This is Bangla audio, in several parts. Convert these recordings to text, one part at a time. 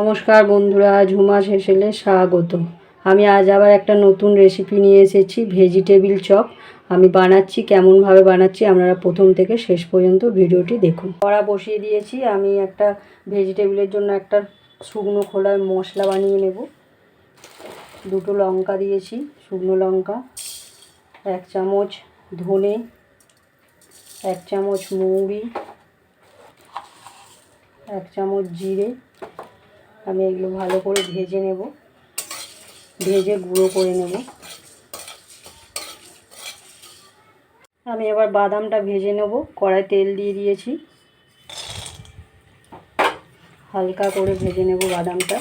নমস্কার বন্ধুরা, ঝুমা হেসেলে স্বাগত। আমি আজ আবার একটা নতুন রেসিপি নিয়ে এসেছি ভেজিটেবিল চপ আমি বানাচ্ছি, কেমনভাবে বানাচ্ছি, আপনারা প্রথম থেকে শেষ পর্যন্ত ভিডিওটি দেখুন। কড়া বসিয়ে দিয়েছি, আমি একটা ভেজিটেবিলের জন্য একটা শুকনো খোলার মশলা বানিয়ে নেব। দুটো লঙ্কা দিয়েছি, শুকনো লঙ্কা, এক চামচ ধনে, এক চামচ মৌরি, এক চামচ জিরে আমি এগুলো ভালো করে ভেজে নেব। ভেজে গুঁড়ো করে নেব। আমি এবার বাদামটা ভেজে নেব। কড়াই তেল দিয়ে দিয়েছি। হালকা করে ভেজে নেব বাদামটা।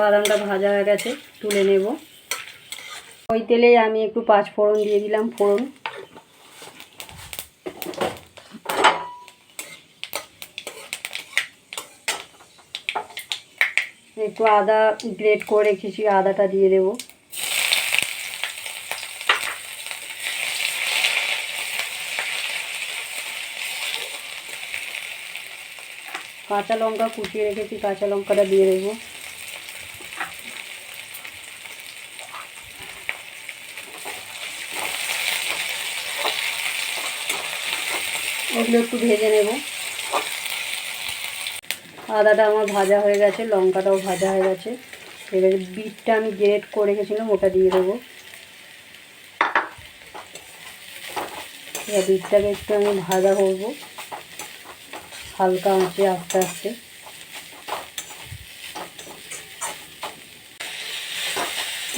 বাদামটা ভাজা হয়ে গেছে, তুলে নেব। ওই তেলেই আমি একটু পাঁচ ফোড়ন দিয়ে দিলাম ফোড়ন। একটু আদা গ্রেট করে রেখেছি, আদাটা দিয়ে দেবো। কাঁচা লঙ্কা কুচিয়ে রেখেছি, কাঁচা লঙ্কাটা দিয়ে দেবো। ওগুলো একটু ভেজে নেব। আদাটা আমার ভাজা হয়ে গেছে, লঙ্কাটাও ভাজা হয়ে গেছে। এবারে বিটটা আমি গ্রেট করে রেখেছিলাম, ওটা দিয়ে দেবো। এবার বিটটাকে একটু আমি ভাজা করব, হালকা আঁচে, আস্তে আস্তে।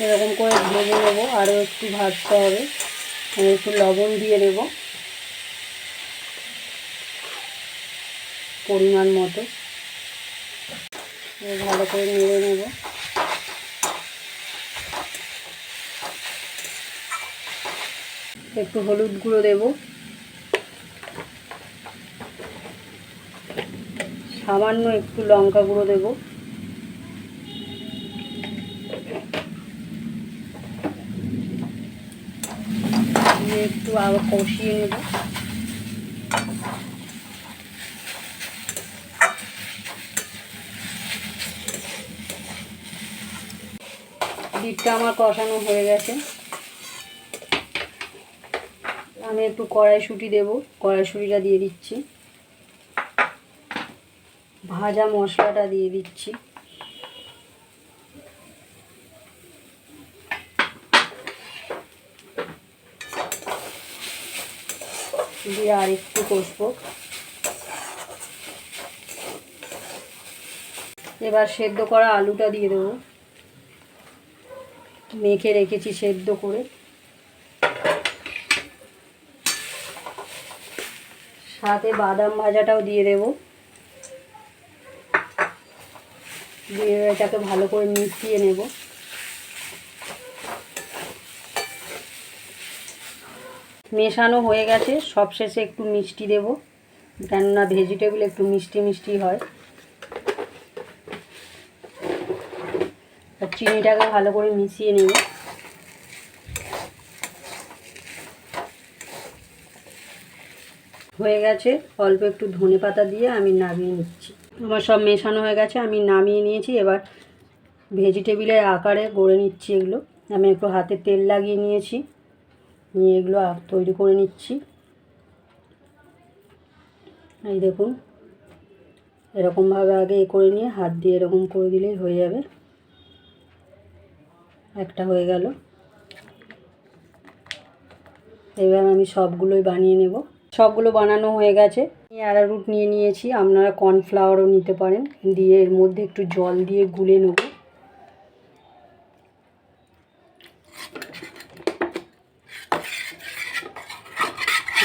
এরকম করে ভেজে নেব, আরও একটু ভাজতে হবে। আমি একটু লবণ দিয়ে দেবো। পরিমাণ মতো। ভালো করে নেড়ে নেব। একটু হলুদ গুঁড়ো দেব। সামান্য একটু লঙ্কা গুঁড়ো দেব। একটু আবার কষিয়ে নেব। বিটটা আমার কষানো হয়ে গেছে। আমি একটু কড়াইশুঁটি দেবো, কড়াইশুঁটিটা দিয়ে দিচ্ছি। ভাজা মশলাটা দিয়ে দিচ্ছি। দিয়ে আর একটু কষবো। এবার সেদ্ধ করা আলুটা দিয়ে দেবো। মেখে রেখেছি সেদ্ধ করে। সাথে বাদাম ভাজাটাও দিয়ে দেব। দিয়ে এটাকে ভালো করে মিশিয়ে নেব। মেশানো হয়ে গেছে, সবশেষে একটু মিষ্টি দেব। কেননা ভেজিটেবল একটু মিষ্টি মিষ্টি হয়। আর চিনিটাকে ভালো করে মিশিয়ে নেব। হয়ে গেছে, অল্প একটু ধনে পাতা দিয়ে আমি নামিয়ে নিচ্ছি। আমার সব মেশানো হয়ে গেছে, আমি নামিয়ে নিয়েছি। এবার ভেজিটেবিলের আকারে গড়ে নিচ্ছি এগুলো। আমি একটু হাতে তেল লাগিয়ে নিয়েছি, নিয়ে এগুলো তৈরি করে নিচ্ছি। এই দেখুন, এরকমভাবে আগে এ করে নিয়ে, হাত দিয়ে এরকম করে দিলেই হয়ে যাবে। একটা হয়ে গেল। এবার আমি সবগুলোই বানিয়ে নেব। সবগুলো বানানো হয়ে গেছে। অ্যারারুট নিয়ে নিয়েছি। আপনারা কর্নফ্লাওয়ারও নিতে পারেন। দিয়ে এর মধ্যে একটু জল দিয়ে গুলে নেব।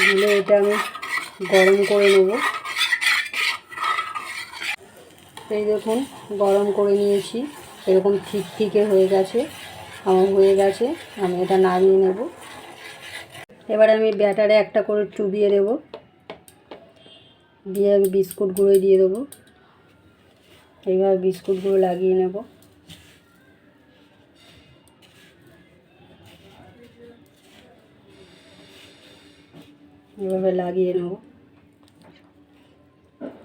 গুলে এটা আমি গরম করে নেব। এই দেখুন, গরম করে নিয়েছি। এরকম ঠিক ঠিকে হয়ে গেছে। আমার হয়ে গেছে, আমি এটা নামিয়ে নেব। এবার আমি ব্যাটারে একটা করে চুবিয়ে দেব দিয়ে আমি বিস্কুট গুঁড়ো দিয়ে দেবো। এইভাবে বিস্কুটগুলো লাগিয়ে নেব। এভাবে লাগিয়ে নেব।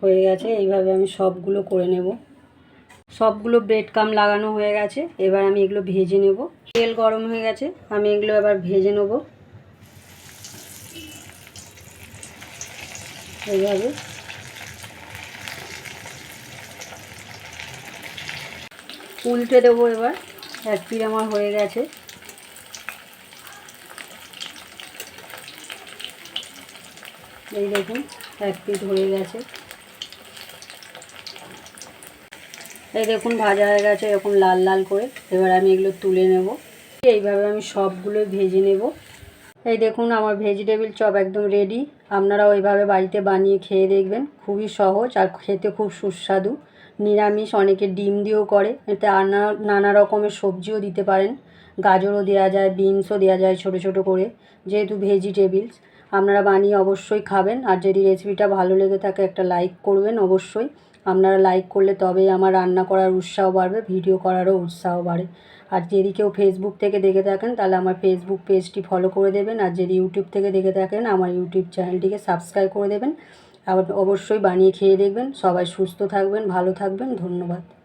হয়ে গেছে, এইভাবে আমি সবগুলো করে নেব। সবগুলো ব্রেড কাম লাগানো হয়ে গেছে। এবার আমি এগুলো ভেজে নেব। তেল গরম হয়ে গেছে। আমি এগুলো এবার ভেজে নেব। এইভাবে। উল্টে দেবো এবার। এক পিঠ আমার হয়ে গেছে। এই দেখুন, এক পিঠ হয়ে গেছে। এই দেখুন, ভাজা হয়ে গেছে, এরকম লাল লাল করে। এবার আমি এগুলো তুলে নেব। এইভাবে আমি সবগুলো ভেজে নেব। এই দেখুন, আমার ভেজিটেবিল চপ একদম রেডি আপনারাও এইভাবে বাড়িতে বানিয়ে খেয়ে দেখবেন। খুবই সহজ আর খেতে খুব সুস্বাদু। নিরামিষ, অনেকে ডিম দিয়েও করে। এতে নানা নানা রকমের সবজিও দিতে পারেন। গাজরও দেওয়া যায়, বিনসও দেওয়া যায় ছোটো ছোটো করে, যেহেতু ভেজিটেবিলস আপনারা বানিয়ে অবশ্যই খাবেন। আর যদি রেসিপিটা ভালো লেগে থাকে, একটা লাইক করবেন অবশ্যই। আপনারা লাইক করলে তবেই আমার রান্না করার উৎসাহ বাড়বে ভিডিও করারও উৎসাহ বাড়ে। আর যদি কেউ ফেসবুক থেকে দেখে থাকেন, তাহলে আমার ফেসবুক পেজটি ফলো করে দেবেন। আর যদি ইউটিউব থেকে দেখে থাকেন, আমার ইউটিউব চ্যানেলটিকে সাবস্ক্রাইব করে দেবেন। আবার অবশ্যই বানিয়ে খেয়ে দেখবেন। সবাই সুস্থ থাকবেন, ভালো থাকবেন। ধন্যবাদ।